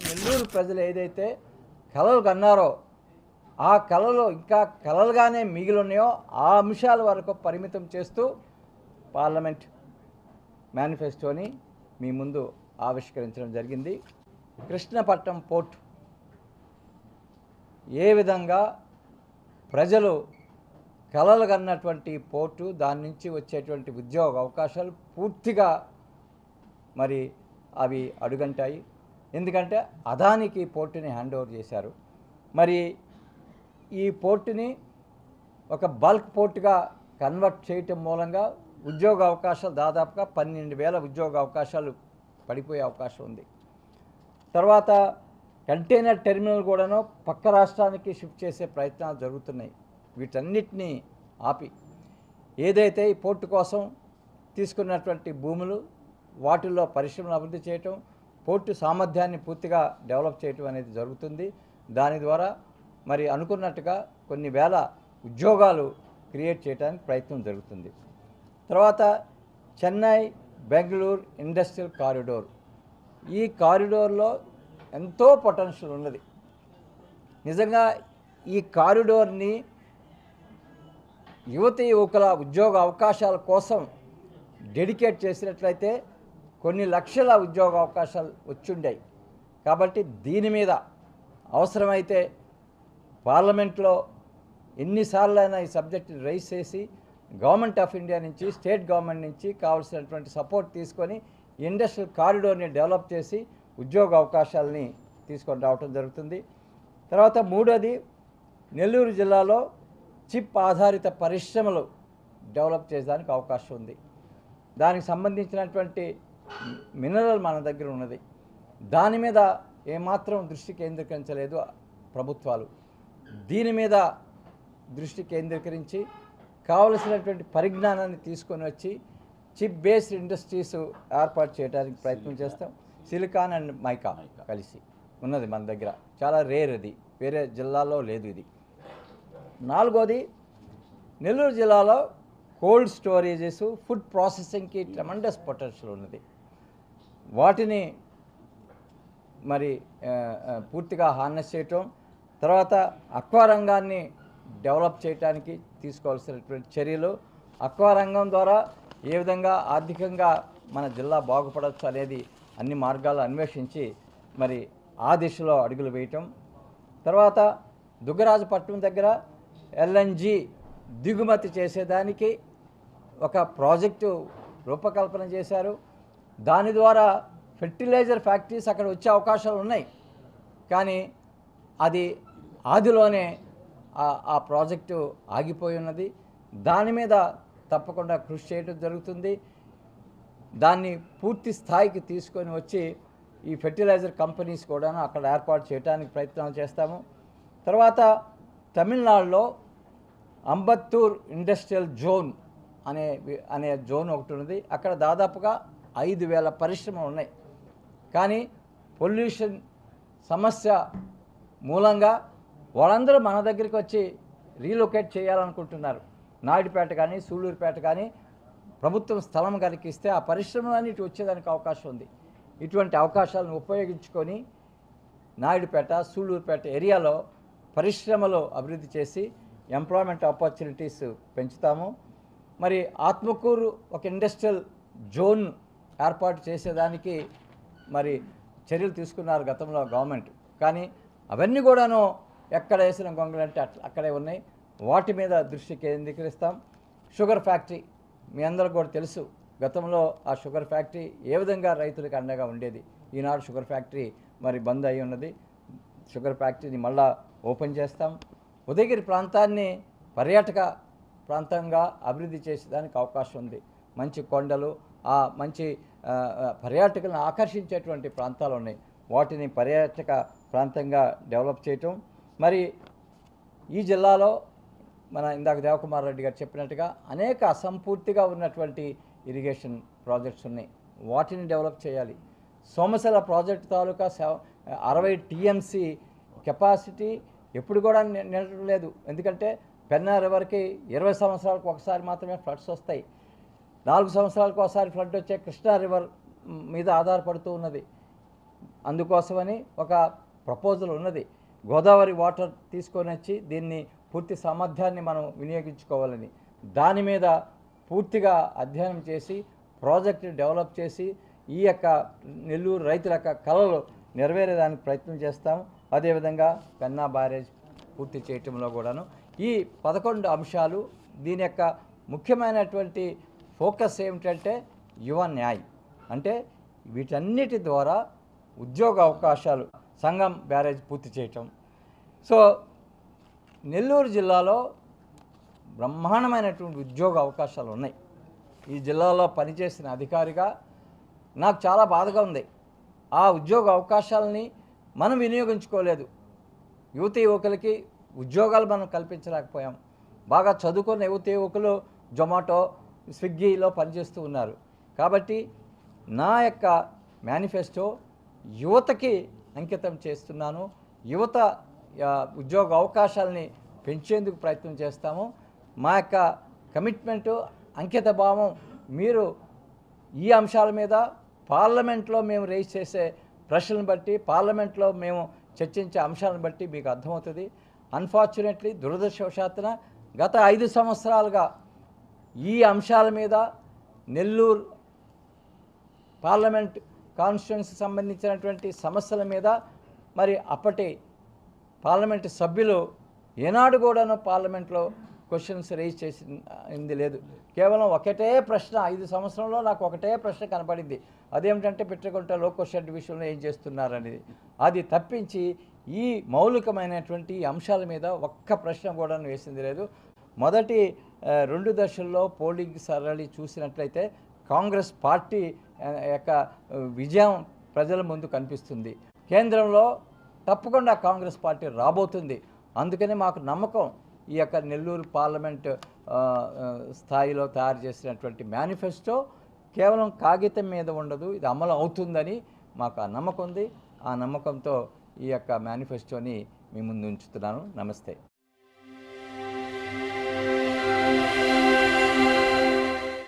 నెల్లూరు ప్రజలు ఏదైతే కలలు కన్నారో ఆ కళలు ఇంకా కళలుగానే మిగిలి ఉన్నాయో ఆ అంశాల వరకు పరిమితం చేస్తూ పార్లమెంట్ మేనిఫెస్టోని మీ ముందు ఆవిష్కరించడం జరిగింది. కృష్ణపట్నం పోర్ట్ ఏ విధంగా ప్రజలు కలలు కన్నటువంటి పోర్టు దాని నుంచి వచ్చేటువంటి ఉద్యోగ అవకాశాలు పూర్తిగా మరి అవి అడుగంటాయి. ఎందుకంటే అదానికి పోర్టుని హ్యాండ్ ఓవర్ చేశారు. మరి ఈ పోర్టుని ఒక బల్క్ పోర్టుగా కన్వర్ట్ చేయటం మూలంగా ఉద్యోగ అవకాశాలు దాదాపుగా పన్నెండు వేల ఉద్యోగ అవకాశాలు పడిపోయే అవకాశం ఉంది. తర్వాత కంటైనర్ టెర్మినల్ కూడాను పక్క రాష్ట్రానికి షిఫ్ట్ చేసే ప్రయత్నాలు జరుగుతున్నాయి. వీటన్నిటినీ ఆపి ఏదైతే ఈ పోర్టు కోసం తీసుకున్నటువంటి భూములు వాటిల్లో పరిశ్రమలు అభివృద్ధి చేయటం పోర్టు సామర్థ్యాన్ని పూర్తిగా డెవలప్ చేయటం అనేది జరుగుతుంది. దాని ద్వారా మరి అనుకున్నట్టుగా కొన్ని వేల ఉద్యోగాలు క్రియేట్ చేయడానికి ప్రయత్నం జరుగుతుంది. తర్వాత చెన్నై బెంగళూరు ఇండస్ట్రియల్ కారిడోర్. ఈ కారిడోర్లో ఎంతో పొటెన్షియల్ ఉన్నది. నిజంగా ఈ కారిడోర్ని యువతి యువకుల ఉద్యోగ అవకాశాల కోసం డెడికేట్ చేసినట్లయితే కొన్ని లక్షల ఉద్యోగ అవకాశాలు వచ్చుండాయి. కాబట్టి దీని మీద అవసరమైతే పార్లమెంట్లో ఎన్నిసార్లైనా ఈ సబ్జెక్ట్ని రైజ్ చేసి గవర్నమెంట్ ఆఫ్ ఇండియా నుంచి స్టేట్ గవర్నమెంట్ నుంచి కావాల్సినటువంటి సపోర్ట్ తీసుకొని ఇండస్ట్రియల్ కారిడోర్ని డెవలప్ చేసి ఉద్యోగ అవకాశాలని తీసుకొని రావటం జరుగుతుంది. తర్వాత మూడోది నెల్లూరు జిల్లాలో చిప్ ఆధారిత పరిశ్రమలు డెవలప్ చేసేదానికి అవకాశం ఉంది. దానికి సంబంధించినటువంటి మినరల్ మన దగ్గర ఉన్నది. దాని మీద ఏమాత్రం దృష్టి కేంద్రీకరించలేదు ప్రభుత్వాలు. దీని మీద దృష్టి కేంద్రీకరించి కావలసినటువంటి పరిజ్ఞానాన్ని తీసుకొని వచ్చి చిప్ బేస్డ్ ఇండస్ట్రీస్ ఏర్పాటు చేయడానికి ప్రయత్నం చేస్తాం. సిలికాన్ అండ్ మైకా కలిసి ఉన్నది మన దగ్గర. చాలా రేర్ అది వేరే జిల్లాలో లేదు ఇది. నాలుగోది నెల్లూరు జిల్లాలో కోల్డ్ స్టోరేజెస్ ఫుడ్ ప్రాసెసింగ్కి ట్రమండస్ పొటెన్షియల్ ఉన్నది. వాటిని మరి పూర్తిగా హార్నెస్ చేయటం తర్వాత అక్వా రంగాన్ని డెవలప్ చేయడానికి తీసుకోవాల్సినటువంటి చర్యలు అక్వా రంగం ద్వారా ఏ విధంగా ఆర్థికంగా మన జిల్లా బాగుపడవచ్చు అనేది అన్ని మార్గాలు అన్వేషించి మరి ఆ దిశలో అడుగులు వేయటం. తర్వాత దుగ్గరాజపట్నం దగ్గర ఎల్ఎన్జి దిగుమతి చేసేదానికి ఒక ప్రాజెక్టు రూపకల్పన చేశారు. దాని ద్వారా ఫెర్టిలైజర్ ఫ్యాక్టరీస్ అక్కడ వచ్చే అవకాశాలు ఉన్నాయి. కానీ అది ఆదిలోనే ఆ- ప్రాజెక్టు ఆగిపోయి ఉన్నది. దాని మీద తప్పకుండా కృషి చేయడం జరుగుతుంది. దాన్ని పూర్తి స్థాయికి తీసుకొని వచ్చి ఈ ఫెర్టిలైజర్ కంపెనీస్ కూడా అక్కడ ఏర్పాటు చేయడానికి ప్రయత్నాలు చేస్తాము. తర్వాత తమిళనాడులో అంబత్తూర్ ఇండస్ట్రియల్ జోన్ అనే అనే జోన్ ఒకటి ఉన్నది. అక్కడ దాదాపుగా ఐదు వేల పరిశ్రమలు ఉన్నాయి. కానీ పొల్యూషన్ సమస్య మూలంగా వాళ్ళందరూ మన దగ్గరికి వచ్చి రీలొకేట్ చేయాలనుకుంటున్నారు. నాయుడుపేట కానీ సూళ్ళూరుపేట కానీ ప్రభుత్వం స్థలం కనుక ఇస్తే ఆ పరిశ్రమలన్నీ ఇటు వచ్చేదానికి అవకాశం ఉంది. ఇటువంటి అవకాశాలను ఉపయోగించుకొని నాయుడుపేట సూళ్ళూరుపేట ఏరియాలో పరిశ్రమలు అభివృద్ధి చేసి ఎంప్లాయ్మెంట్ ఆపర్చునిటీస్ పెంచుతాము. మరి ఆత్మకూరు ఒక ఇండస్ట్రియల్ జోన్ ఏర్పాటు చేసేదానికి మరి చర్యలు తీసుకున్నారు గతంలో గవర్నమెంట్. కానీ అవన్నీ కూడాను ఎక్కడ వేసిన గొంగలు అంటే అట్లా అక్కడే ఉన్నాయి. వాటి మీద దృష్టి కేంద్రీకరిస్తాం. షుగర్ ఫ్యాక్టరీ మీ అందరికి కూడా తెలుసు. గతంలో ఆ షుగర్ ఫ్యాక్టరీ ఏ విధంగా రైతులకు అండగా ఉండేది? ఈనాడు షుగర్ ఫ్యాక్టరీ మరి బంద్ అయి ఉన్నది. షుగర్ ఫ్యాక్టరీని మళ్ళా ఓపెన్ చేస్తాం. ఉదయగిరి ప్రాంతాన్ని పర్యాటక ప్రాంతంగా అభివృద్ధి చేసేదానికి అవకాశం ఉంది. మంచి కొండలు ఆ మంచి పర్యాటకులను ఆకర్షించేటువంటి ప్రాంతాలు ఉన్నాయి. వాటిని పర్యాటక ప్రాంతంగా డెవలప్ చేయటం. మరి ఈ జిల్లాలో మన ఇందాక దేవకుమార్ రెడ్డి గారు చెప్పినట్టుగా అనేక అసంపూర్తిగా ఉన్నటువంటి ఇరిగేషన్ ప్రాజెక్ట్స్ ఉన్నాయి. వాటిని డెవలప్ చేయాలి. సోమశల ప్రాజెక్ట్ తాలూకా సెవ అరవై టీఎంసీ కెపాసిటీ ఎప్పుడు కూడా ని- నిలడం లేదు. ఎందుకంటే పెన్నా రివర్కి ఇరవై సంవత్సరాలకు ఒకసారి మాత్రమే ఫ్లడ్స్ వస్తాయి. నాలుగు సంవత్సరాలకు ఒకసారి ఫ్లడ్ వచ్చే కృష్ణా రివర్ మీద ఆధారపడుతూ ఉన్నది. అందుకోసమని ఒక ప్రపోజల్ ఉన్నది. గోదావరి వాటర్ తీసుకొని వచ్చి దీన్ని పూర్తి సామర్థ్యాన్ని మనం వినియోగించుకోవాలని. దాని మీద పూర్తిగా అధ్యయనం చేసి ప్రాజెక్ట్ డెవలప్ చేసి ఈ యొక్క నెల్లూరు రైతుల యొక్క కళలు నెరవేరేదానికి ప్రయత్నం చేస్తాం. అదేవిధంగా పెన్నా బ్యారేజ్ పూర్తి చేయటంలో కూడాను. ఈ పదకొండు అంశాలు దీని యొక్క ముఖ్యమైనటువంటి ఫోకస్ ఏమిటంటే యువ న్యాయ్. అంటే వీటన్నిటి ద్వారా ఉద్యోగ అవకాశాలు సంఘం బ్యారేజ్ పూర్తి చేయటం. సో నెల్లూరు జిల్లాలో బ్రహ్మాండమైనటువంటి ఉద్యోగ అవకాశాలు ఉన్నాయి. ఈ జిల్లాలో పనిచేసిన అధికారిగా నాకు చాలా బాధగా ఉంది. ఆ ఉద్యోగ అవకాశాలని మనం వినియోగించుకోలేదు. యువత యువకులకి ఉద్యోగాలు మనం కల్పించలేకపోయాం. బాగా చదువుకున్న యువత యువకులు జొమాటో స్విగ్గీలో పనిచేస్తూ ఉన్నారు. కాబట్టి నా యొక్క మేనిఫెస్టో యువతకి అంకితం చేస్తున్నాను. యువత ఉద్యోగ అవకాశాలని పెంచేందుకు ప్రయత్నం చేస్తాము. మా యొక్క కమిట్మెంటు అంకిత భావం మీరు ఈ అంశాల మీద పార్లమెంట్లో మేము రేజ్ చేసే ప్రశ్నలను బట్టి పార్లమెంట్లో మేము చర్చించే అంశాలను బట్టి మీకు అర్థమవుతుంది. అన్ఫార్చునేట్లీ దురదృష్టవశాత్తున గత ఐదు సంవత్సరాలుగా ఈ అంశాల మీద నెల్లూరు పార్లమెంట్ కాన్స్టిట్యున్సీకి సంబంధించినటువంటి సమస్యల మీద మరి అప్పటి పార్లమెంట్ సభ్యులు ఏనాడు కూడాను పార్లమెంట్లో క్వశ్చన్స్ రేజ్ చేసింది లేదు. కేవలం ఒకటే ప్రశ్న ఐదు సంవత్సరంలో నాకు ఒకటే ప్రశ్న కనపడింది. అదేమిటంటే పెట్టుకుంటే లోకో షెడ్ విషయంలో ఏం చేస్తున్నారనేది. అది తప్పించి ఈ మౌలికమైనటువంటి అంశాల మీద ఒక్క ప్రశ్న కూడా వేసింది లేదు. మొదటి రెండు దశల్లో పోలింగ్ సరళి చూసినట్లయితే కాంగ్రెస్ పార్టీ యొక్క విజయం ప్రజల ముందు కనిపిస్తుంది. కేంద్రంలో తప్పకుండా కాంగ్రెస్ పార్టీ రాబోతుంది. అందుకనే మాకు నమ్మకం ఈ యొక్క నెల్లూరు పార్లమెంట్ స్థాయిలో తయారు చేసినటువంటి మేనిఫెస్టో కేవలం కాగితం మీద ఉండదు ఇది అమలు అవుతుందని మాకు ఆ నమ్మకం ఉంది. ఆ నమ్మకంతో ఈ యొక్క మేనిఫెస్టోని మీ ముందు ఉంచుతున్నాను. నమస్తే.